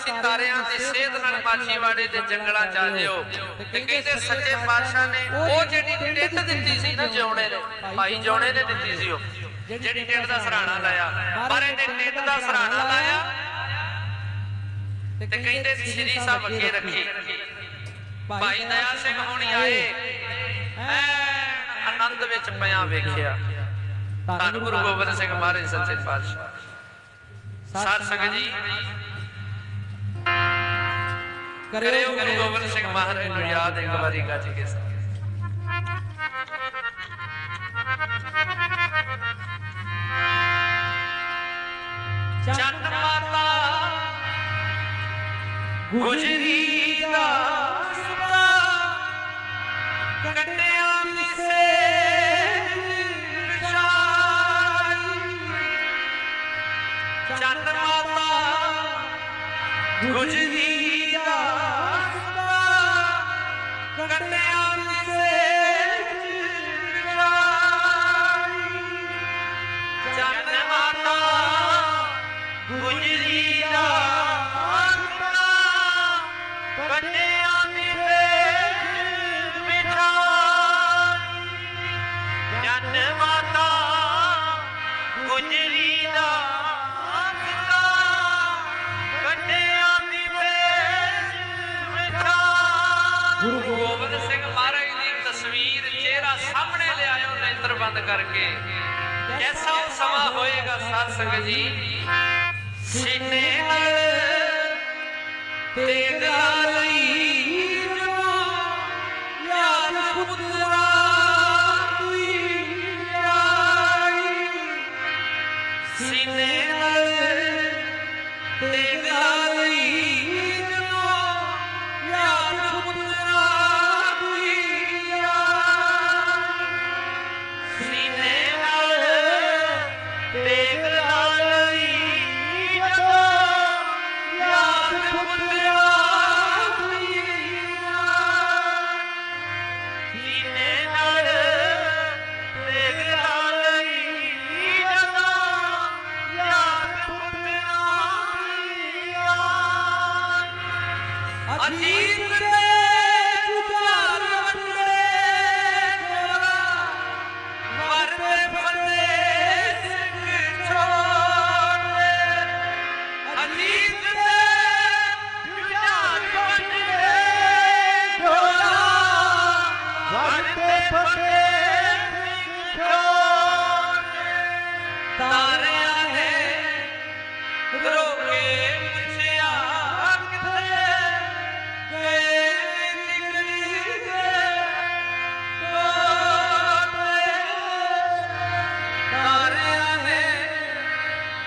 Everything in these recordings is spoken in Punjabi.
ਤੁਸੀਂ ਤਾਰਿਆਂ ਦੀ ਸੇਧ ਨਾਲ ਮਾਛੀਵਾੜੇ ਦੇ ਜੰਗਲਾਂ ਚ ਆ ਜਿਓ। ਤੇ ਕਹਿੰਦੇ ਸੱਚੇ ਪਾਤਸ਼ਾਹ ਨੇ ਉਹ ਜਿਹੜੀ ਟਿੱਟ ਦਿੱਤੀ ਸੀ ਨਾ ਜਿਉਣੇ ਨੇ ਭਾਈ ਜਿਉਣੇ ਨੇ ਦਿੱਤੀ ਸੀ ਉਹ। ਜਿਹੜੀ ਟਿੱਟ ਦਾ ਸਰਾਣਾ ਲਾਇਆ। ਪਰ ਇਹਨੇ ਟਿੱਟ ਦਾ ਸਰਾਣਾ ਲਾਇਆ। ਤੇ ਕਹਿੰਦੇ ਸ੍ਰੀ ਸਾਹਿਬ ਅੱਗੇ ਰੱਖੀ। ਭਾਈ ਦਇਆ ਸਿੰਘ ਹੋਣੀ ਆਏ। ਐਨ ਆਨੰਦ ਵਿੱਚ ਪਿਆ ਵੇਖਿਆ। ਧੰਨ ਗੁਰੂ ਗੋਬਿੰਦ ਸਿੰਘ ਮਹਾਰਾਜ ਸੱਚੇ ਪਾਤਸ਼ਾਹ। ਸਾਧ ਸੰਗਤ ਜੀ ਕਰਿਓ ਗੁਰੂ ਗੋਬਿੰਦ ਸਿੰਘ ਮਹਾਰਾਜ ਨੂੰ ਯਾਦ ਇੱਕ ਵਾਰੀ ਗੱਜ ਕੇ ਚੰਨ ਮਾਤਾ ਗੁਜਰੀ ਦਾ ਸੁਪਨਾ ਕੱਟਿਆ ਗੁਜਰੀ ਦਾ ਸੁਪਨਾ ਕੱਟਿਆ ਮਿਸੇ ਵਿਛਾਈ ਮਾਤਾ ਗੁਜਰੀ ਦਾ ਸੁਪਨਾ ਕੱਟਿਆ ਮਿਸੇ ਵਿਛਾਈ ਜਨ ਮਾਤਾ ਗੁਜਰੀ ਦਾ ਸਿੰਘ ਮਹਾਰਾਜ ਦੀ ਤਸਵੀਰ, ਚਿਹਰਾ ਸਾਹਮਣੇ ਲਿਆਇਓ, ਨੇਤਰ ਬੰਦ ਕਰਕੇ। ਕੈਸਾ ਉਹ ਸਮਾਂ ਹੋਏਗਾ ਸਾਧ ਸੰਗਤ ਜੀ? ਸੀਨੇ ਨਾਲ ਤੇਗ ਲਈ ਜੋ ਯਾਦ ਪੁੱਤਰਾ ਸੀਨੇ ਨਾਲ ਤੇਗ അജീവന്റെ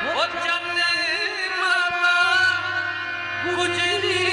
ਟੋਟੇ ਉਹ ਚੰਨ ਮਾਤਾ ਗੁਜਰੀ